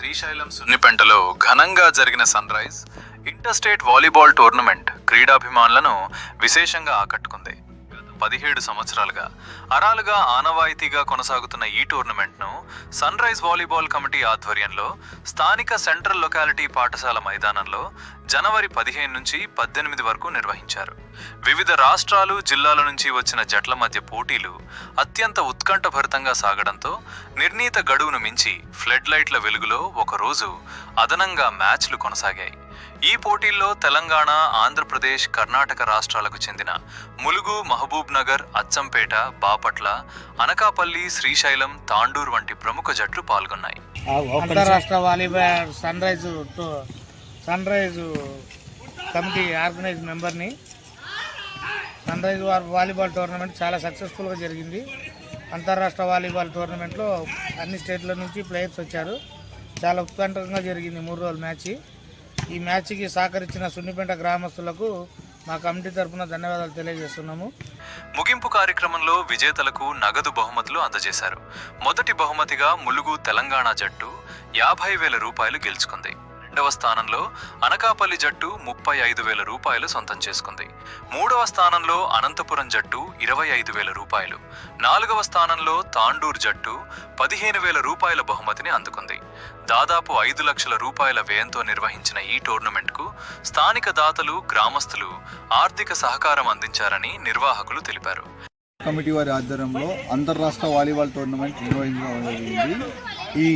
శ్రీశైలం సున్నిపెంటలో ఘనంగా జరిగిన sunrise interstate volleyball tournament క్రీడాభిమానులను విశేషంగా ఆకట్టుకుంది. పదిహేడు సంవత్సరాలుగా. అరాలుగా ఆనవాయితీగా కొనసాగుతున్న ఈ టోర్నమెంట్ను సన్ రైజ్ వాలీబాల్ కమిటీ ఆధ్వర్యంలో స్థానిక సెంట్రల్ లొకాలిటీ పాఠశాల మైదానంలో జనవరి పదిహేను నుంచి పద్దెనిమిది వరకు నిర్వహించారు. వివిధ రాష్ట్రాలు జిల్లాల నుంచి వచ్చిన జట్ల మధ్య పోటీలు అత్యంత ఉత్కంఠభరితంగా సాగడంతో నిర్ణీత గడువును మించి ఫ్లడ్ లైట్ల వెలుగులో ఒకరోజు అదనంగా మ్యాచ్లు కొనసాగాయి. ఈ పోటీల్లో తెలంగాణ ఆంధ్రప్రదేశ్ కర్ణాటక రాష్ట్రాలకు చెందిన ములుగు మహబూబ్ నగర్ అచ్చంపేట బాపట్ల అనకాపల్లి శ్రీశైలం తాండూర్ వంటి ప్రముఖ జట్లు పాల్గొన్నాయి. అంతరాష్ట్ర volleyball sunrise sunrise committee organise మెంబర్ని sunrise volleyball tournament చాలా సక్సెస్ఫుల్గా జరిగింది. అంతరాష్ట్ర వాలీబాల్ టోర్నమెంట్లో అన్ని స్టేట్ల నుంచి ప్లేయర్స్ వచ్చారు. చాలా ఉత్కంఠంగా జరిగింది మూడు రోజుల మ్యాచ్. ఈ మ్యాచ్కి సహకరించిన సున్నిపేట గ్రామస్తులకు మా కమిటీ తరఫున ధన్యవాదాలు తెలియజేస్తున్నాము. ముగింపు కార్యక్రమంలో విజేతలకు నగదు బహుమతులు అందజేశారు. మొదటి బహుమతిగా ములుగు తెలంగాణ జట్టు యాభై వేల రూపాయలు గెలుచుకుంది. రెండవ స్థానంలో అనకాపల్లి జట్టు ముప్పై ఐదు వేల రూపాయలు సొంతం చేసుకుంది. మూడవ స్థానంలో అనంతపురం జట్టు ఇరవై ఐదు వేల రూపాయలు. నాలుగవ స్థానంలో తాండూర్ జట్టు పదిహేను వేల రూపాయల బహుమతిని అందుకుంది. దాదాపు ఐదు లక్షల రూపాయల వ్యయంతో నిర్వహించిన ఈ టోర్నమెంట్కు స్థానిక దాతలు గ్రామస్తులు ఆర్థిక సహకారం అందించారని నిర్వాహకులు తెలిపారు. కమిటీ వారి ఆధ్వర్యంలో అంతర్రాష్ట్ర వాలీబాల్ టోర్నమెంట్ నిర్వహించడం జరిగింది ఈ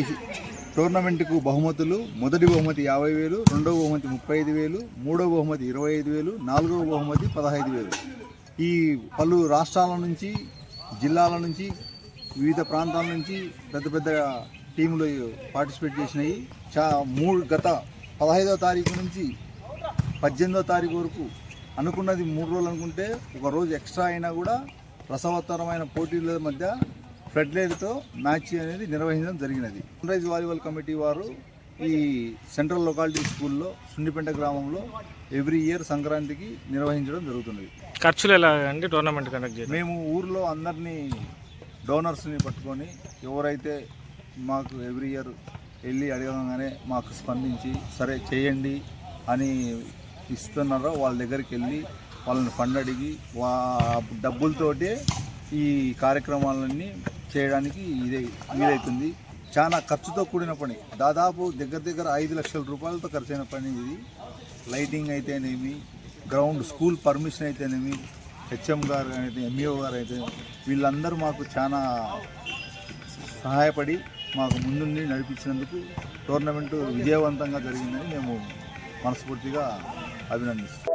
టోర్నమెంట్కు బహుమతులు మొదటి బహుమతి యాభై వేలు రెండవ బహుమతి ముప్పై ఐదు వేలు మూడవ బహుమతి ఇరవై ఐదు వేలు నాలుగవ బహుమతి పదహైదు వేలు. ఈ పలు రాష్ట్రాల నుంచి జిల్లాల నుంచి వివిధ ప్రాంతాల నుంచి పెద్ద పెద్ద టీములు పార్టిసిపేట్ చేసినాయి. చా మూడు గత పదహైదవ తారీఖు నుంచి పద్దెనిమిదో తారీఖు వరకు అనుకున్నది మూడు రోజులు అనుకుంటే ఒక రోజు ఎక్స్ట్రా అయినా కూడా రసవత్తరమైన పోటీల మధ్య ఫ్లడ్ లైట్తో మ్యాచ్ అనేది నిర్వహించడం జరిగినది. సన్ రైజ్ వాలీబాల్ కమిటీ వారు ఈ సెంట్రల్ లొకాలిటీ స్కూల్లో సున్నిపెంట గ్రామంలో ఎవ్రీ ఇయర్ సంక్రాంతికి నిర్వహించడం జరుగుతున్నది. ఖర్చులు ఎలా అండి? టోర్నమెంట్ కండక్ట్ చేయాలి మేము ఊర్లో అందరినీ డోనర్స్ని పట్టుకొని ఎవరైతే మాకు ఎవ్రీ ఇయర్ వెళ్ళి అడగగానే మాకు స్పందించి సరే చేయండి అని ఇస్తున్నారో వాళ్ళ దగ్గరికి వెళ్ళి వాళ్ళని ఫండ్ అడిగి వా డబ్బులతోటే ఈ కార్యక్రమాలన్నీ చేయడానికి ఇదే వీలవుతుంది చాలా ఖర్చుతో కూడిన పని. దాదాపు దగ్గర దగ్గర ఐదు లక్షల రూపాయలతో ఖర్చైన పని ఇది. లైటింగ్ అయితేనేమి గ్రౌండ్ స్కూల్ పర్మిషన్ అయితేనేమి హెచ్ఎం గారు అయితే ఎంఈఓ గారు అయితే వీళ్ళందరూ మాకు చాలా సహాయపడి మాకు ముందుండి నడిపించినందుకు టోర్నమెంటు విజయవంతంగా జరిగిందని మేము మనస్ఫూర్తిగా అభినందిస్తాం